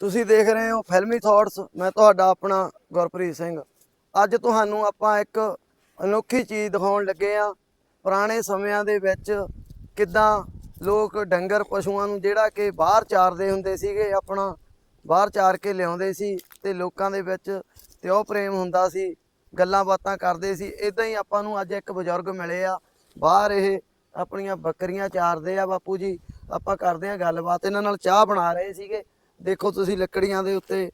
ਤੁਸੀਂ ਦੇਖ ਰਹੇ ਹੋ ਫਿਲਮੀ ਥਾਟਸ ਮੈਂ ਤੁਹਾਡਾ ਆਪਣਾ ਗੁਰਪ੍ਰੀਤ ਸਿੰਘ। ਅੱਜ ਤੁਹਾਨੂੰ ਆਪਾਂ ਇੱਕ ਅਨੋਖੀ ਚੀਜ਼ ਦਿਖਾਉਣ ਲੱਗੇ ਆ ਪੁਰਾਣੇ ਸਮਿਆਂ ਦੇ ਵਿੱਚ ਕਿੱਦਾਂ ਲੋਕ ਡੰਗਰ ਪਸ਼ੂਆਂ ਨੂੰ ਜਿਹੜਾ ਕਿ ਬਾਹਰ ਚਾਰਦੇ ਹੁੰਦੇ ਸੀਗੇ, ਆਪਣਾ ਬਾਹਰ ਚਾਰ ਕੇ ਲਿਆਉਂਦੇ ਸੀ ਤੇ ਲੋਕਾਂ ਦੇ ਵਿੱਚ ਤਿਉ ਪ੍ਰੇਮ ਹੁੰਦਾ ਸੀ, ਗੱਲਾਂ ਬਾਤਾਂ ਕਰਦੇ ਸੀ। ਇਦਾਂ ਹੀ ਆਪਾਂ ਨੂੰ ਅੱਜ ਇੱਕ ਬਜ਼ੁਰਗ ਮਿਲੇ ਆ। ਬਾਹਰ ਇਹ ਆਪਣੀਆਂ ਬੱਕਰੀਆਂ ਚਾਰਦੇ ਆ ਬਾਪੂ ਜੀ। ਆਪਾਂ ਕਰਦੇ ਆ ਗੱਲਬਾਤ। ਇਹਨਾਂ ਨਾਲ ਚਾਹ ਬਣਾ ਰਹੇ ਸੀਗੇ। ਦੇਖੋ ਤੁਸੀਂ ਲੱਕੜੀਆਂ ਦੇ ਉੱਤੇ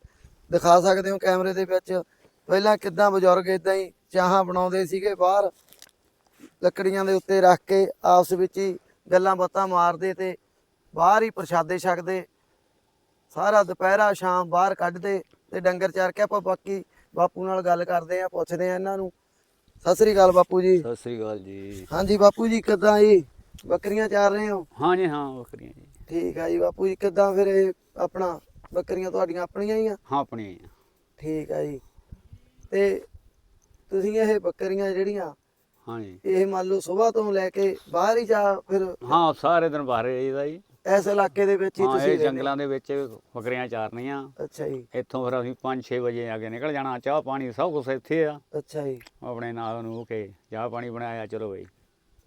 ਦਿਖਾ ਸਕਦੇ ਹੋ ਕੈਮਰੇ ਦੇ ਵਿੱਚ। ਪਹਿਲਾਂ ਕਿੱਦਾਂ ਬਜ਼ੁਰਗ ਇਦਾਂ ਹੀ ਚਾਹਾਂ ਬਣਾਉਂਦੇ ਸੀਗੇ ਬਾਹਰ ਲੱਕੜੀਆਂ ਦੇ ਉੱਤੇ ਰੱਖ ਕੇ ਆਪਸ ਵਿੱਚ ਹੀ ਗੱਲਾਂ ਬਾਤਾਂ ਮਾਰਦੇ ਤੇ ਬਾਹਰ ਹੀ ਪ੍ਰਸ਼ਾਦੇ ਛਕਦੇ। ਸਾਰਾ ਦੁਪਹਿਰਾ ਸ਼ਾਮ ਬਾਹਰ ਕੱਢਦੇ ਤੇ ਡੰਗਰ ਚਾਰ ਕੇ ਆਪਾਂ ਬਾਕੀ ਬਾਪੂ ਨਾਲ ਗੱਲ ਕਰਦੇ ਆ ਪੁੱਛਦੇ ਆ ਇਹਨਾਂ ਨੂੰ। ਸਤਿ ਸ੍ਰੀ ਅਕਾਲ ਬਾਪੂ ਜੀ। ਸਤਿ ਸ੍ਰੀ ਅਕਾਲ ਜੀ। ਹਾਂਜੀ ਬਾਪੂ ਜੀ ਕਿੱਦਾਂ ਜੀ? ਬੱਕਰੀਆਂ ਚਾਰ ਰਹੇ ਹੋ? ਹਾਂ ਜੀ ਹਾਂ ਬੱਕਰੀਆਂ ਜੀ। ਠੀਕ ਆ ਜੀ ਬਾਪੂ ਜੀ ਕਿੱਦਾਂ ਫਿਰ ਇਹ ਆਪਣਾ ਬੱਕਰੀਆਂ ਤੁਹਾਡੀਆਂ ਆਪਣੀਆਂ ਹੀ ਆ? ਹਾਂ ਆਪਣੀਆਂ ਹੀ ਆ। ਠੀਕ ਆ ਜੀ। ਤੇ ਤੁਸੀਂ ਇਹ ਬੱਕਰੀਆਂ ਜਿਹੜੀਆਂ ਹਾਂ ਜੀ। ਇਹ ਮੰਨ ਲਓ ਸਵੇਰ ਤੋਂ ਲੈ ਕੇ ਬਾਹਰ ਹੀ ਜਾ ਫਿਰ ਹਾਂ ਸਾਰੇ ਦਿਨ ਬਾਹਰ ਰਹੀਦਾ ਜੀ। ਇਸ ਇਲਾਕੇ ਦੇ ਵਿੱਚ ਹੀ ਹਾਂ ਤੁਸੀਂ ਇਹ ਰਹਿੰਦੇ? ਜੰਗਲਾਂ ਦੇ ਵਿੱਚ ਬੱਕਰੀਆਂ ਚਾਰਨੀਆਂ। ਅੱਛਾ ਜੀ। ਇੱਥੋਂ ਫਿਰ ਅਸੀਂ 5-6 ਵਜੇ ਆ ਕੇ ਨਿਕਲ ਜਾਣਾ ਚਾਹ ਪਾਣੀ ਸਭ ਕੁਝ ਇੱਥੇ ਆ। ਅੱਛਾ ਜੀ। ਆਪਣੇ ਨਾਲ ਨੂੰ ਕੇ ਚਾਹ ਪਾਣੀ ਬਣਾਇਆ ਚਲੋ ਬਈ।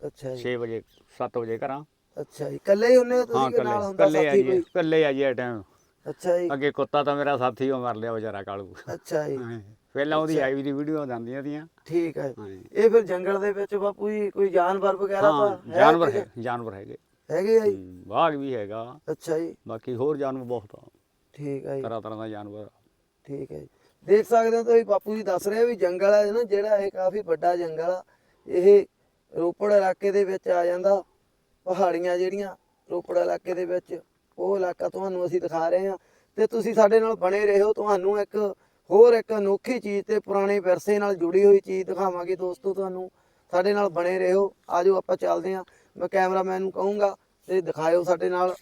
ਅੱਛਾ ਜੀ। 6 ਵਜੇ 7 ਵਜੇ ਘਰਾਂ। ਅੱਛਾ ਜੀ ਇਕੱਲੇ ਹੀ ਹੁੰਨੇ ਹੋ ਹਾਂ ਤੁਸੀਂ ਕਿ ਨਾਲ ਕੱਲੇ ਹੁੰਦਾ ਕੱਲੇ ਆ ਸਾਥੀ ਜੀ ਕੋਈ? ਕੱਲੇ ਆ ਜੀ ਇਹ ਟਾਈਮ ਅੱਛਾ ਜੀ। ਅੱਗੇ ਕੁੱਤਾ ਤਾਂ ਮੇਰਾ ਸਾਥੀ ਉਹ ਮਰ ਲਿਆ ਵਿਚਾਰਾ ਕਾਲੂ। ਅੱਛਾ ਜੀ। ਹਾਂ। ਪਹਿਲਾਂ ਉਹਦੀ ਆਈ ਦੀ ਵੀਡੀਓ ਜਾਂਦੀਆਂ ਦੀਆਂ ਠੀਕ ਹੈ ਹਾਂ ਜੀ। ਇਹ ਫਿਰ ਜੰਗਲ ਦੇ ਵਿੱਚ ਬਾਪੂ ਜੀ ਕੋਈ ਜਾਨਵਰ ਵਗੈਰਾ ਤਾਂ ਹੈ ਜਾਨਵਰ ਹੈ ਜਾਨਵਰ ਹੈਗੇ। ਹੈਗੇ ਆ ਜੀ? ਹੂੰ, ਬਾਘ ਵੀ ਹੈਗਾ। ਅੱਛਾ ਜੀ। ਬਾਕੀ ਹੋਰ ਜਾਨਵਰ ਬਹੁਤ ਆ। ਠੀਕ ਹੈ ਜੀ। ਤਰ੍ਹਾਂ ਤਰ੍ਹਾਂ ਦਾ ਜਾਨਵਰ ਠੀਕ ਹੈ ਜੀ। ਦੇਖ ਸਕਦੇ ਹੋ ਤੁਸੀਂ ਬਾਪੂ ਜੀ ਦੱਸ ਰਹੇ ਆ ਵੀ ਜੰਗਲ ਹੈ ਨਾ ਜਿਹੜਾ ਇਹ ਕਾਫੀ ਵੱਡਾ ਜੰਗਲ ਆ ਇਹ ਰੋਪੜ ਇਲਾਕੇ ਦੇ ਵਿੱਚ ਆ ਜਾਂਦਾ। ਪਹਾੜੀਆਂ ਜਿਹੜੀਆਂ ਰੋਪੜ ਇਲਾਕੇ ਦੇ ਵਿੱਚ, ਉਹ ਇਲਾਕਾ ਤੁਹਾਨੂੰ ਅਸੀਂ ਦਿਖਾ ਰਹੇ ਹਾਂ ਤੇ ਤੁਸੀਂ ਸਾਡੇ ਨਾਲ ਬਣੇ ਰਹੋ। ਤੁਹਾਨੂੰ ਇੱਕ ਹੋਰ ਇੱਕ ਅਨੋਖੀ ਚੀਜ਼ ਤੇ ਪੁਰਾਣੇ ਵਿਰਸੇ ਨਾਲ ਜੁੜੀ ਹੋਈ ਚੀਜ਼ ਦਿਖਾਵਾਂਗੇ ਦੋਸਤੋ ਤੁਹਾਨੂੰ। ਸਾਡੇ ਨਾਲ ਬਣੇ ਰਹੋ। ਆਜੋ ਆਪਾਂ ਚੱਲਦੇ ਹਾਂ। ਮੈਂ ਕੈਮਰਾਮੈਨ ਨੂੰ ਕਹੂੰਗਾ ਤੇ ਦਿਖਾਇਓ ਸਾਡੇ ਨਾਲ।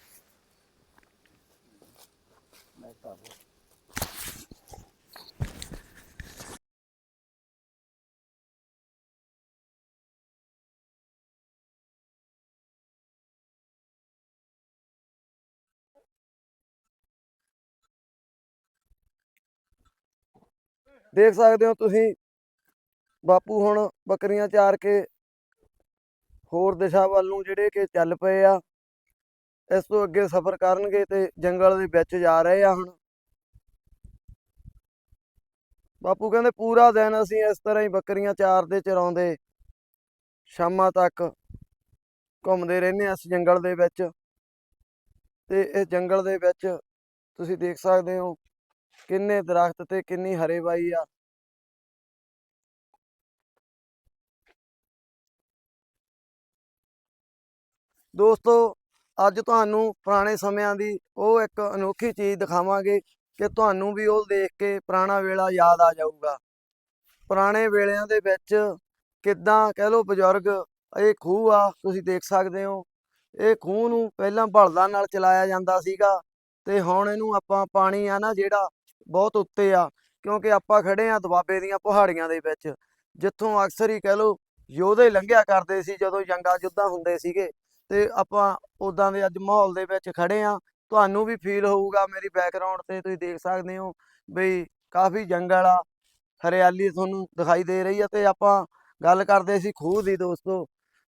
ਦੇਖ ਸਕਦੇ ਹੋ ਤੁਸੀਂ। ਬਾਪੂ ਹੁਣ ਬੱਕਰੀਆਂ ਚਾਰ ਕੇ ਹੋਰ ਦਿਸ਼ਾ ਵੱਲ ਨੂੰ ਜਿਹੜੇ ਕਿ ਚੱਲ ਪਏ ਆ। ਇਸ ਤੋਂ ਅੱਗੇ ਸਫ਼ਰ ਕਰਨਗੇ ਤੇ ਜੰਗਲ ਦੇ ਵਿੱਚ ਜਾ ਰਹੇ ਆ ਹੁਣ। ਬਾਪੂ ਕਹਿੰਦੇ ਪੂਰਾ ਦਿਨ ਅਸੀਂ ਇਸ ਤਰ੍ਹਾਂ ਹੀ ਬੱਕਰੀਆਂ ਚਾਰਦੇ ਚਰਾਉਂਦੇ। ਸ਼ਾਮਾਂ ਤੱਕ ਘੁੰਮਦੇ ਰਹਿੰਦੇ ਆ ਇਸ ਜੰਗਲ ਦੇ ਵਿੱਚ। ਤੇ ਇਸ ਜੰਗਲ ਦੇ ਵਿੱਚ ਤੁਸੀਂ ਦੇਖ ਸਕਦੇ ਹੋ ਕਿੰਨੇ ਦਰਖਤ ਤੇ ਕਿੰਨੀ ਹਰੇਵਾਈ ਆ। ਦੋਸਤੋ, ਅੱਜ ਤੁਹਾਨੂੰ ਪੁਰਾਣੇ ਸਮਿਆਂ ਦੀ ਉਹ ਇੱਕ ਅਨੋਖੀ ਚੀਜ਼ ਦਿਖਾਵਾਂਗੇ ਕਿ ਤੁਹਾਨੂੰ ਵੀ ਉਹ ਦੇਖ ਕੇ ਪੁਰਾਣਾ ਵੇਲਾ ਯਾਦ ਆ ਜਾਊਗਾ। ਪੁਰਾਣੇ ਵੇਲਿਆਂ ਦੇ ਵਿੱਚ ਕਿੱਦਾਂ ਕਹਿ ਲਓ ਬਜ਼ੁਰਗ, ਇਹ ਖੂਹ ਆ, ਤੁਸੀਂ ਦੇਖ ਸਕਦੇ ਹੋ। ਇਹ ਖੂਹ ਨੂੰ ਪਹਿਲਾਂ ਬਲਦਾਂ ਨਾਲ ਚਲਾਇਆ ਜਾਂਦਾ ਸੀਗਾ ਤੇ ਹੁਣ ਇਹਨੂੰ ਆਪਾਂ ਪਾਣੀ ਆ ਨਾ ਜਿਹੜਾ ਬਹੁਤ ਉੱਤੇ ਆ, ਕਿਉਂਕਿ ਆਪਾਂ ਖੜੇ ਆ ਦੁਆਬੇ ਦੀਆਂ ਪਹਾੜੀਆਂ ਦੇ ਵਿੱਚ, ਜਿੱਥੋਂ ਅਕਸਰ ਹੀ ਕਹਿ ਲਓ ਯੋਧੇ ਲੰਘਿਆ ਕਰਦੇ ਸੀ ਜਦੋਂ ਜੰਗਾਂ ਯੁੱਧਾਂ ਹੁੰਦੇ ਸੀਗੇ, ਤੇ ਆਪਾਂ ਉਦਾਂ ਦੇ ਅੱਜ ਮਾਹੌਲ ਦੇ ਵਿੱਚ ਖੜੇ ਆ, ਤੁਹਾਨੂੰ ਵੀ ਫੀਲ ਹੋਊਗਾ ਮੇਰੀ ਬੈਕਗ੍ਰਾਉਂਡ ਤੇ, ਤੁਸੀਂ ਦੇਖ ਸਕਦੇ ਹੋ ਬਈ ਕਾਫੀ ਜੰਗਲ ਆ, ਹਰਿਆਲੀ ਤੁਹਾਨੂੰ ਦਿਖਾਈ ਦੇ ਰਹੀ ਆ, ਤੇ ਆਪਾਂ ਗੱਲ ਕਰਦੇ ਸੀ ਖੂਹ ਦੀ ਦੋਸਤੋ,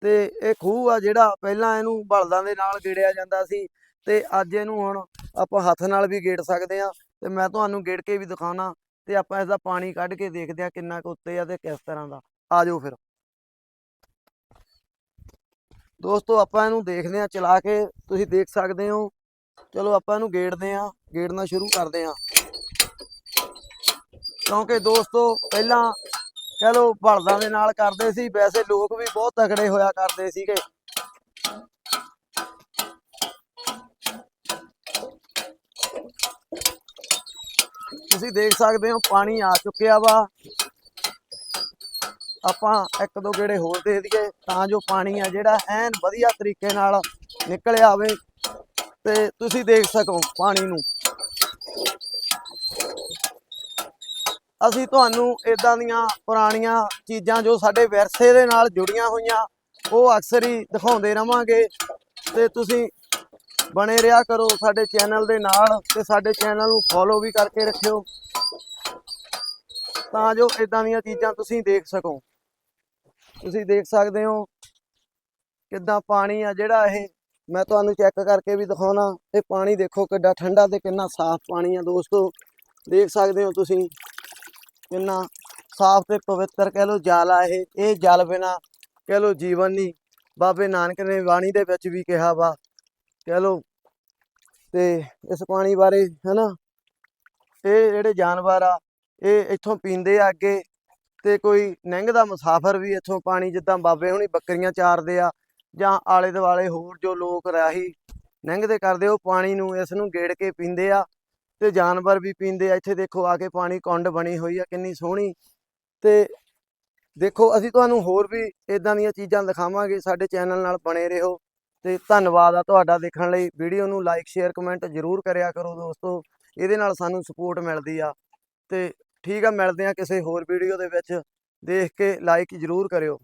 ਤੇ ਇਹ ਖੂਹ ਆ ਜਿਹੜਾ ਪਹਿਲਾਂ ਇਹਨੂੰ ਬਲਦਾਂ ਦੇ ਨਾਲ ਗੇੜਿਆ ਜਾਂਦਾ ਸੀ, ਤੇ ਅੱਜ ਇਹਨੂੰ ਹੁਣ ਆਪਾਂ ਹੱਥ ਨਾਲ ਵੀ ਗੇੜ ਸਕਦੇ ਆ ਤੇ ਮੈਂ ਤੁਹਾਨੂੰ ਗੇੜ ਕੇ ਵੀ ਦਿਖਾਉਣਾ ਤੇ ਆਪਾਂ ਇਸ ਦਾ ਪਾਣੀ ਕੱਢ ਕੇ ਦੇਖਦੇ ਆ ਕਿੰਨਾ ਕੁ ਉੱਤੇ ਆ ਤੇ ਕਿਸ ਤਰ੍ਹਾਂ ਦਾ। ਆ ਜਾਓ ਫਿਰ। ਦੋਸਤੋ, ਆਪਾਂ ਇਹਨੂੰ ਦੇਖਦੇ ਆ ਚਲਾ ਕੇ। ਤੁਸੀਂ ਦੇਖ ਸਕਦੇ ਹੋ। ਚਲੋ, ਆਪਾਂ ਇਹਨੂੰ ਗੇੜਦੇ ਆ ਗੇੜਨਾ ਸ਼ੁਰੂ ਕਰਦੇ ਆ ਕਿਉਂਕਿ ਦੋਸਤੋ, ਪਹਿਲਾਂ ਕਹ ਲੋ ਬਲਦਾਂ ਦੇ ਨਾਲ ਕਰਦੇ ਸੀ। ਵੈਸੇ ਲੋਕ ਵੀ ਬਹੁਤ ਤਕੜੇ ਹੋਇਆ ਕਰਦੇ ਸੀਗੇ। ਤੁਸੀਂ ਦੇਖ ਸਕਦੇ ਹੋ, ਪਾਣੀ ਆ ਚੁੱਕਿਆ ਵਾ। ਆਪਾਂ ਇੱਕ ਦੋ ਗੇੜੇ ਹੋਰ ਦੇ ਦਈਏ ਤਾਂ ਜੋ ਪਾਣੀ ਆ ਜਿਹੜਾ ਐਨ ਵਧੀਆ ਤਰੀਕੇ ਨਾਲ ਨਿਕਲ ਆਵੇ ਤੇ ਤੁਸੀਂ ਦੇਖ ਸਕੋ ਪਾਣੀ ਨੂੰ। ਅਸੀਂ ਤੁਹਾਨੂੰ ਇਦਾਂ ਦੀਆਂ ਪੁਰਾਣੀਆਂ ਚੀਜ਼ਾਂ ਜੋ ਸਾਡੇ ਵਿਰਸੇ ਦੇ ਨਾਲ ਜੁੜੀਆਂ ਹੋਈਆਂ, ਉਹ ਅਕਸਰ ਹੀ ਦਿਖਾਉਂਦੇ ਰਵਾਂਗੇ ਤੇ ਤੁਸੀਂ ਬਣੇ ਰਿਹਾ ਕਰੋ ਸਾਡੇ ਚੈਨਲ ਦੇ ਨਾਲ ਤੇ ਸਾਡੇ ਚੈਨਲ ਨੂੰ ਫੋਲੋ ਵੀ ਕਰਕੇ ਰੱਖਿਓ। ਤਾਂ ਜੋ ਇਦਾਂ ਦੀਆਂ ਚੀਜ਼ਾਂ ਤੁਸੀਂ ਦੇਖ ਸਕੋ। ਤੁਸੀਂ ਦੇਖ ਸਕਦੇ ਹੋ ਕਿੱਦਾਂ ਪਾਣੀ ਆ ਜਿਹੜਾ ਇਹ। ਮੈਂ ਤੁਹਾਨੂੰ ਚੈੱਕ ਕਰਕੇ ਵੀ ਦਿਖਾਉਣਾ ਇਹ ਪਾਣੀ ਦੇਖੋ ਕਿੱਡਾ ਠੰਡਾ ਤੇ ਕਿੰਨਾ ਸਾਫ਼ ਪਾਣੀ ਆ ਦੋਸਤੋ। ਦੇਖ ਸਕਦੇ ਹੋ ਤੁਸੀਂ ਕਿੰਨਾ ਸਾਫ਼ ਤੇ ਪਵਿੱਤਰ ਕਹਿ ਲੋ ਜਲ ਆ ਇਹ। ਇਹ ਜਲ ਬਿਨਾ ਕਹਿ ਲੋ ਜੀਵਨ ਨਹੀਂ। ਬਾਬੇ ਨਾਨਕ ਨੇ ਬਾਣੀ ਦੇ ਵਿੱਚ ਵੀ ਕਿਹਾ ਵਾ ਕਹਿ ਲੋ ਤੇ ਇਸ ਪਾਣੀ ਬਾਰੇ, ਹਨਾ? ਇਹ ਜਿਹੜੇ ਜਾਨਵਰ ਆ, ਇਹ ਇੱਥੋਂ ਪੀਂਦੇ ਆ ਅੱਗੇ ਤੇ ਕੋਈ ਲੰਘਦਾ ਮੁਸਾਫਰ ਵੀ ਇੱਥੋਂ ਪਾਣੀ ਜਿੱਦਾਂ ਬਾਬੇ ਹੁਣੀ ਬੱਕਰੀਆਂ ਚਾਰਦੇ ਆ ਜਾਂ ਆਲੇ ਦੁਆਲੇ ਹੋਰ ਜੋ ਲੋਕ ਰਾਹੀ ਲੰਘਦੇ ਕਰਦੇ, ਉਹ ਪਾਣੀ ਨੂੰ ਇਸ ਨੂੰ ਗੇੜ ਕੇ ਪੀਂਦੇ ਆ ਤੇ ਜਾਨਵਰ ਵੀ ਪੀਂਦੇ ਆ। ਇੱਥੇ ਦੇਖੋ ਆ ਕੇ ਪਾਣੀ ਕੁੰਡ ਬਣੀ ਹੋਈ ਆ, ਕਿੰਨੀ ਸੋਹਣੀ। ਤੇ ਦੇਖੋ ਅਸੀਂ ਤੁਹਾਨੂੰ ਹੋਰ ਵੀ ਇਦਾਂ ਦੀਆਂ ਚੀਜ਼ਾਂ ਦਿਖਾਵਾਂਗੇ, ਸਾਡੇ ਚੈਨਲ ਨਾਲ ਬਣੇ ਰਹੋ। ਤੇ ਧੰਨਵਾਦ ਆ ਤੁਹਾਡਾ ਦੇਖਣ ਲਈ। ਵੀਡੀਓ ਨੂੰ ਲਾਈਕ ਸ਼ੇਅਰ ਕਮੈਂਟ ਜ਼ਰੂਰ ਕਰਿਆ ਕਰੋ ਦੋਸਤੋ। ਇਹਦੇ ਨਾਲ ਸਾਨੂੰ ਸਪੋਰਟ ਮਿਲਦੀ ਆ। ਤੇ ਠੀਕ ਆ, ਮਿਲਦੇ ਆ ਕਿਸੇ ਹੋਰ ਵੀਡੀਓ ਦੇ ਵਿੱਚ। ਦੇਖ ਕੇ ਲਾਈਕ ਜ਼ਰੂਰ ਕਰਿਓ।